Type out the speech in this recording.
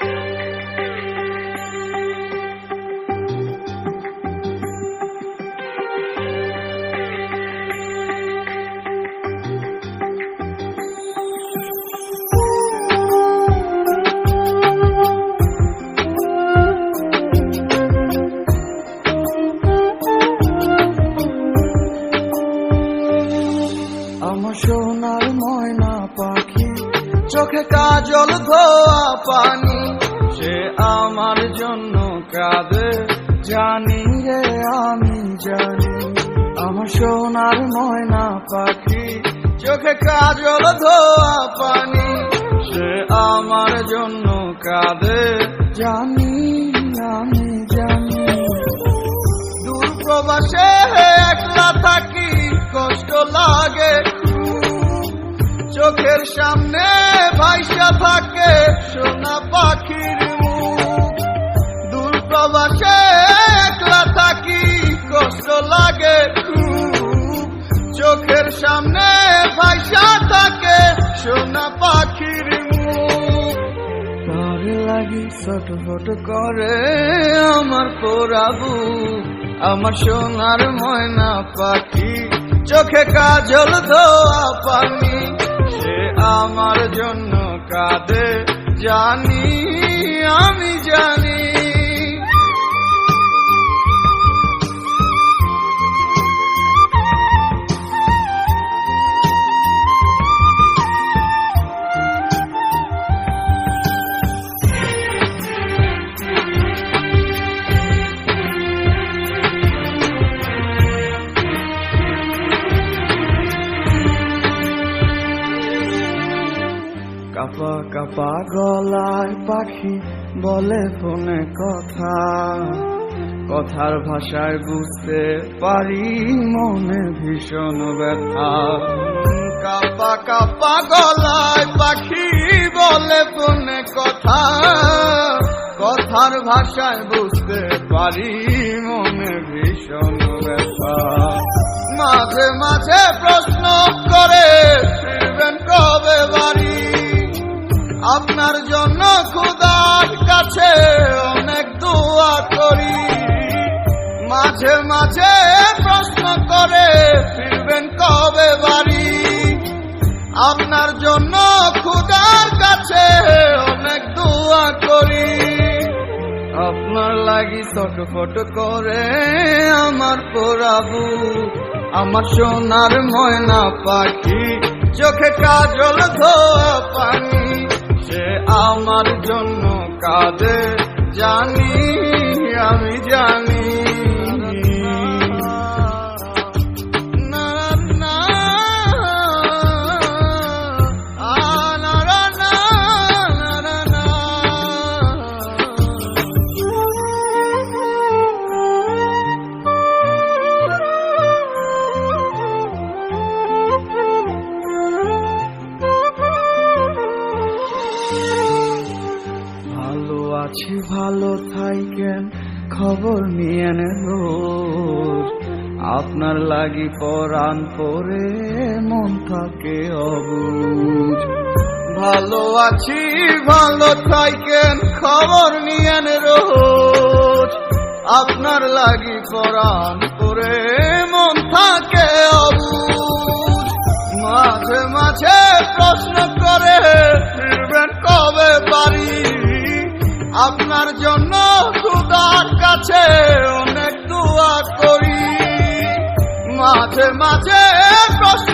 আমার চোখে কাজল ধোয়া পানি, সে আমার জন্য কাঁদে জানি রে, আমি জানি, আমার সোনার ময়না পাখি, চোখে কাজল ধোয়া পানি, সে আমার জন্য কাঁদে জানি, আমি জানি, দূর প্রবাসে একলা থাকি, কষ্ট লাগে। চোখের সামনে ভাইসা থাকে, সোনা পাখির মুখ। দূর প্রবাসে একলা থাকি, কষ্ট লাগে। চোখের সামনে ভাইসা থাকে, সোনা পাখির মুখ। তার লাগি ছটফট করে আমার পোড়াবু আমার সোনার ময়না পাখি, চোখে কাজল ধোয়া সে আমার জন্য কাঁদে। জানি আমি জানি কাপা কাপা গলায় পাখি বলে ফোনে কথা। কথার ভাষায় বুঝতে পারি, মনে ভীষণ ব্যথা। কাপা কাপা গলায় পাখি বলে ফোনে কথা। কথার ভাষায় বুঝতে পারি, মনে ভীষণ ব্যথা। মাঝে মাঝে প্রশ্ন আপনার জন্য খুদার কাছে অনেক দোয়া করি। মাঝে মাঝে প্রশ্ন করে, ফিরবেন কবে বাড়ি? আপনার জন্য খুদার কাছে অনেক দোয়া করি। আপনার লাগি ছটফট করে আমার পোড়াবু, আমার সোনার ময়না পাখি, চোখে কাজল ধোয়া পানি। সে আমার জন্য কাঁদে। জানি আমি জানি। আছি, ভালো থাইকেন, খবর নিয়েন রোজ আপনার লাগি পরাণ পরে মন থাকে অবুজ। ভালো আছি, ভালো থাইকেন, খবর নিয়েন রোজ আপনার লাগি পরাণ পরে মন থাকে অবুজ। মাঝে মাঝে প্রশ্ন আপনার জন্য খুদার কাছে অনেক দোয়া করি। মাঝে মাঝে প্রশ্ন